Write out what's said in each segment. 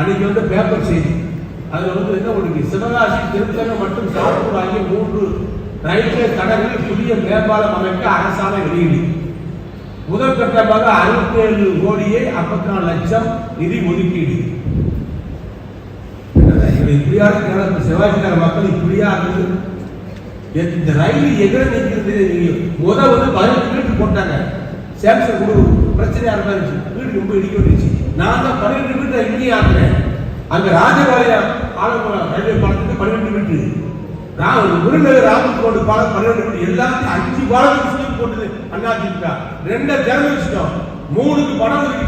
அன்னைக்கு வந்து பேப்பர் செய்தி. அதில் வந்து என்ன ஒன்று சிவகாசி திருத்தணி மற்றும் சாத்தூர் ஆகிய மூன்று ரயில்வே தடங்களில் புதிய மேம்பாலம் அமைக்க அரசாணை வெளியீடு. முதற்கட்டமாக அறுபத்தி ஏழு கோடியே ஐம்பத்தி நாலு லட்சம் நிதி ஒதுக்கீடு. இப்படி இப்படியா இருக்கிற சிவாஜி மக்கள் இப்படியா இருக்குது? இந்த ரயில் எதிர நிற்கிறது? முத வந்து பதினெட்டு மீட்டர் போட்டாங்க. சேமிஷன் குழு பிரச்சனையாக பிரச்சனையா இருந்துச்சு. வீடு ரொம்ப இடிக்க வந்துச்சு நான் தான் பன்னிரெண்டு மீட்டர் இங்கேயே ஆகிறேன் அங்கே ராஜபாளைய ஆலங்குளம் ரயில்வே பாலத்துக்கு பன்னிரெண்டு மீட்டர் நான் ராமன் கோட்டுக்கு பாலம் பன்னிரெண்டு மீட்டர் எல்லாத்தையும் அஞ்சு பாலத்துக்கு ஸ்கீம் போட்டது அண்ணா திமுக. ரெண்டை திறந்து வச்சுட்டோம். மூணுக்கு பணம் ஒதுக்கி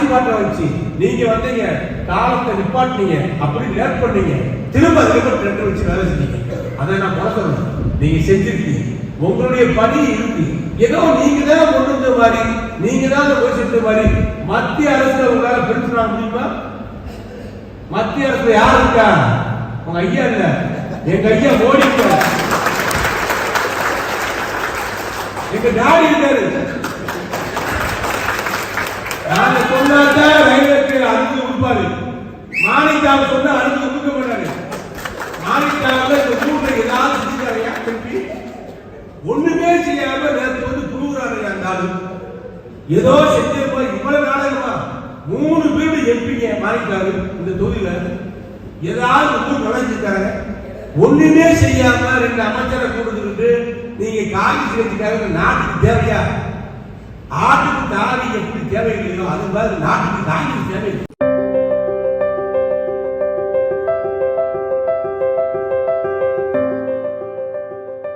ஆட்சி மாற்றம் வச்சு நீங்க வந்தீங்க காலத்தை நிப்பாட்டினீங்க அப்படி லேட் பண்ணீங்க. திரும்ப திரும்ப ட்ரெண்ட் வச்சு வேலை செஞ்சீங்க. அதை நான் குறை நீங்க செஞ்சிருக்கீங்க. உங்களுடைய பணி இருக்கு. ஏதோ நீங்க தான் கொண்டு வந்த மாதிரி நீங்க தான் அதை போய் செஞ்ச மாதிரி மத்திய அரசுல உங்களால பிரிச்சுனா முடியுமா? மத்திய அரசுல யார் இருக்கா? உங்க ஐயா இல்ல. எங்க ஐயா மோடி எங்க டாடி இருக்காரு. நாங்க சொன்னாதான் ரயிலுக்கு அனுமதி கொடுப்பாரு. மாணிக்காக சொன்னா அனுமதி கொடுக்க மாட்டாரு. மாணிக்காக இந்த ஊர்ல ஏதாவது செஞ்சாரையா திருப்பி? ஒண்ணுமே செய்யாம நேற்று வந்து புழுகுறாரு இருந்தாலும் ஏதோ செஞ்ச போய் இவ்வளவு நாடகமா? மூணு பேர் எம்பிங்க மாணிக்காரு இந்த தொழில ஏதாவது ஊர் நுழைஞ்சிட்டாங்க ஒண்ணுமே செய்யாம ரெண்டு அமைச்சரை கொடுத்துக்கிட்டு நீங்க காங்கிரஸ் கட்சிக்காக நாட்டுக்கு தேவையா? ஆட்டுக்கு தாவி எப்படி தேவையில்லையோ அது மாதிரி நாட்டுக்கு தாங்கி தேவை